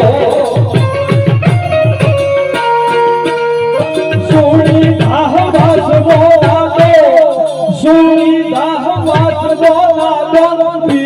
સુણી દાહ વાસ બોલા દોરી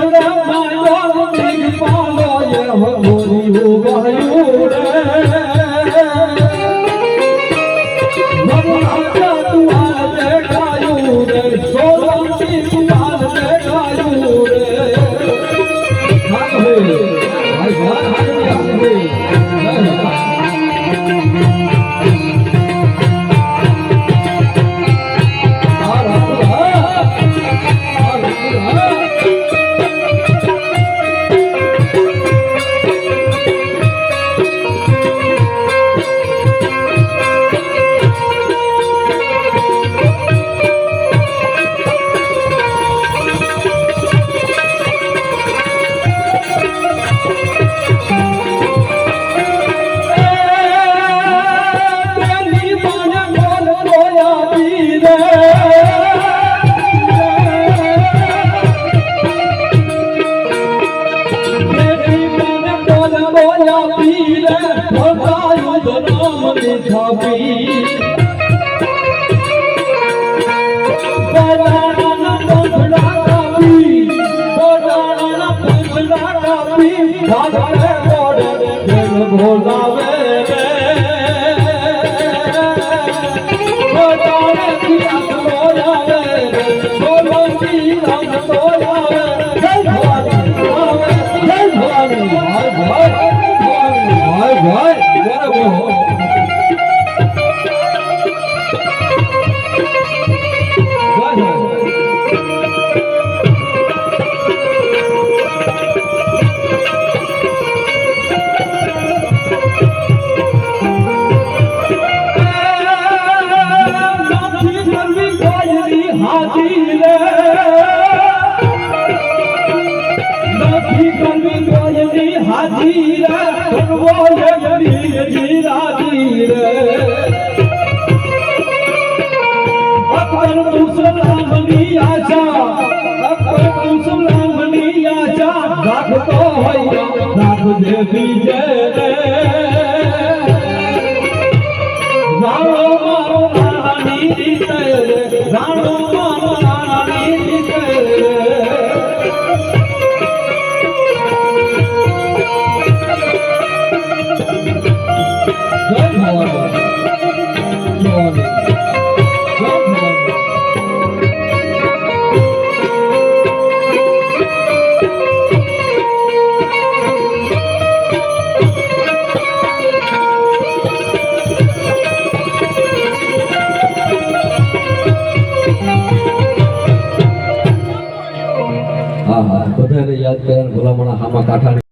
ಸಂಗಮ ধবি ધીરા ધનવો ધીરા ધીરા અકબર મુસલમાનની આજા બધા યાદ કર્યા ભોલા મોણા હામાં કાંઠા